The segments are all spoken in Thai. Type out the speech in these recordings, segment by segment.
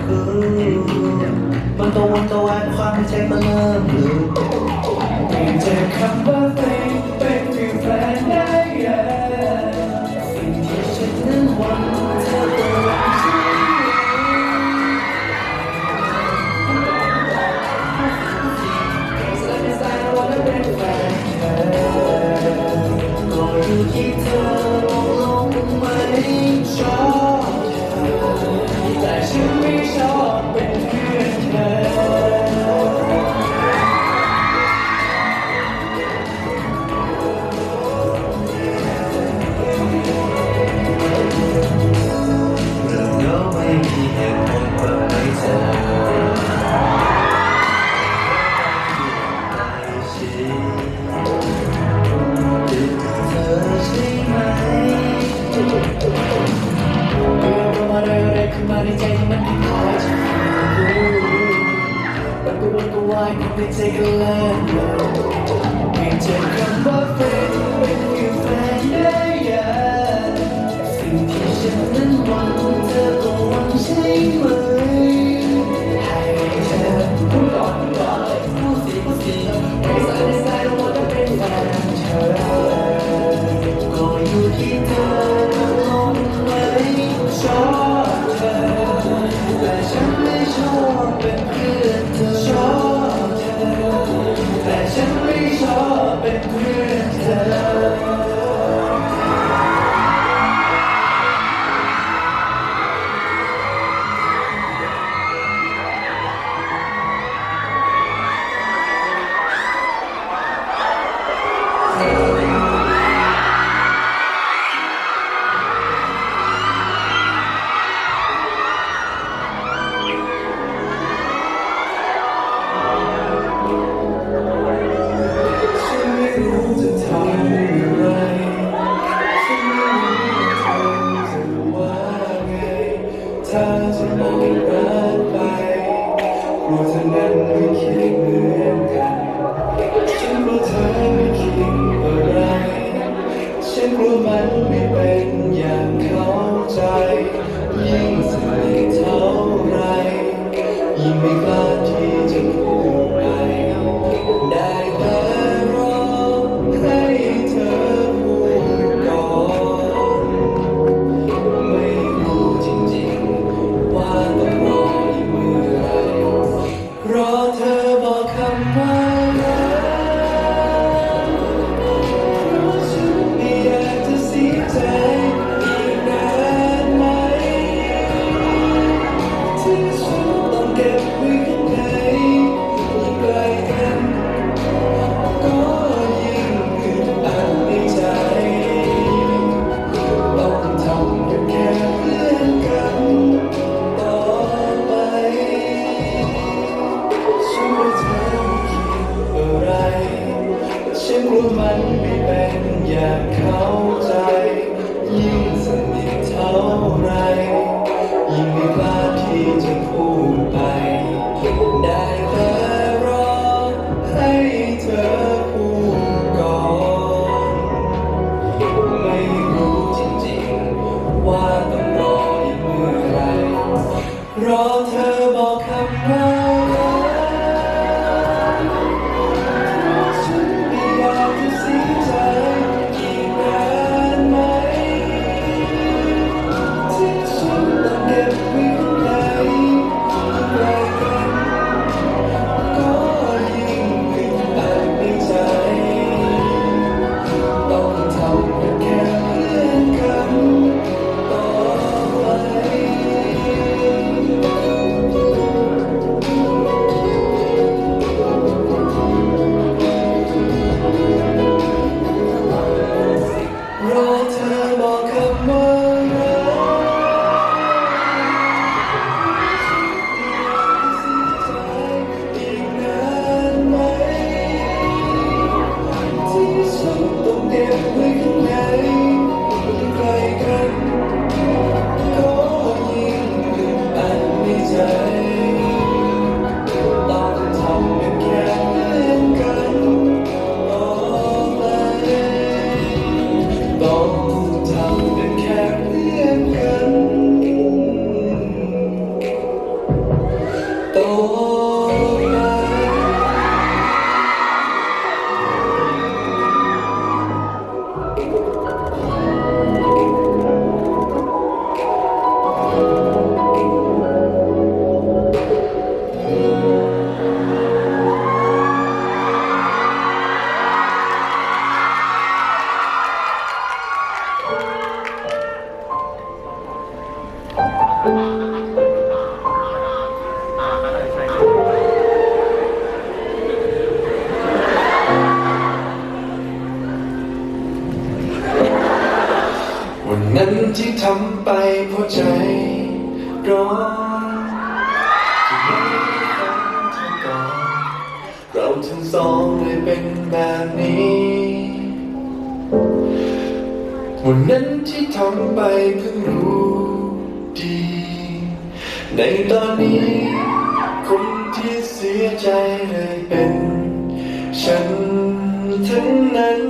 คู่มันตัววันตัววนความใจมันเริ่มลุกเปลี่จากคำว่าเป็งเป็นเพียงแฟนได้ flight and we take a land low. We take a buffet. önemli kelimeler ที่ทำไปเพราะใจร้อนที่ไม่ได้ฟังเธอก่อนเราทั้งสองเลยเป็นแบบนี้วันนั้นที่ทำไปเพิ่งรู้ดี ในตอนนี้คนที่เสียใจเลยเป็น ฉันทั้งนั้น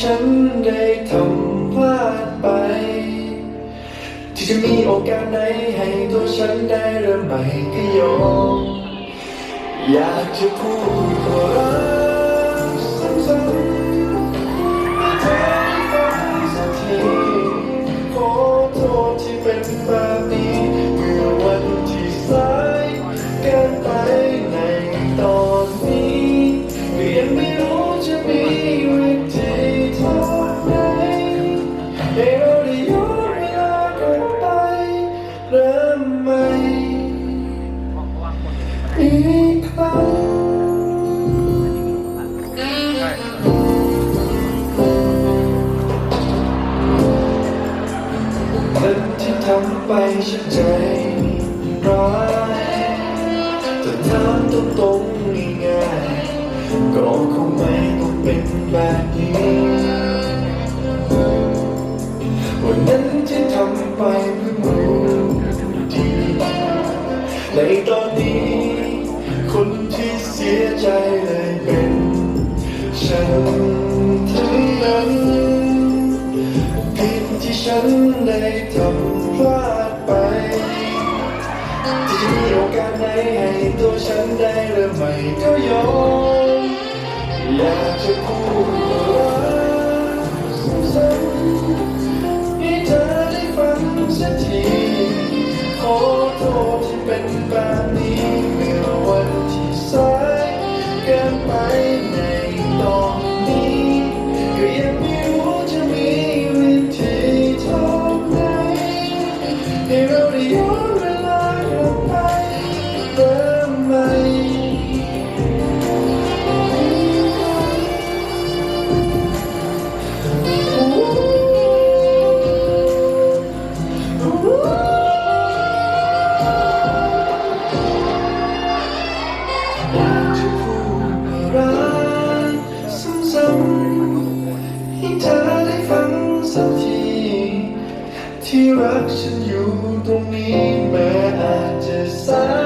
ฉันได้ทำพลาดไป ที่จะมีโอกาสไหนให้ตัวฉันได้เริ่มใหม่ก็ยอมอยากจะพูดว่า อีกครั้งนั้นที่ทำไปฉันใจร้ายแต่ถามตรงๆง่ายๆก็คงไม่ต้องเป็นแบบนี้วันนั้นที่ทำไปเพื่อรู้ดีในตอน ฉันได้ทำพลาดไป ที่จะมีโอกาสไหนให้ตัวฉันได้เริ่มใหม่ก็ยอมอยากจะพูดักที ที่รักฉันอยู่ตรงนี้แม้อาจจะสาย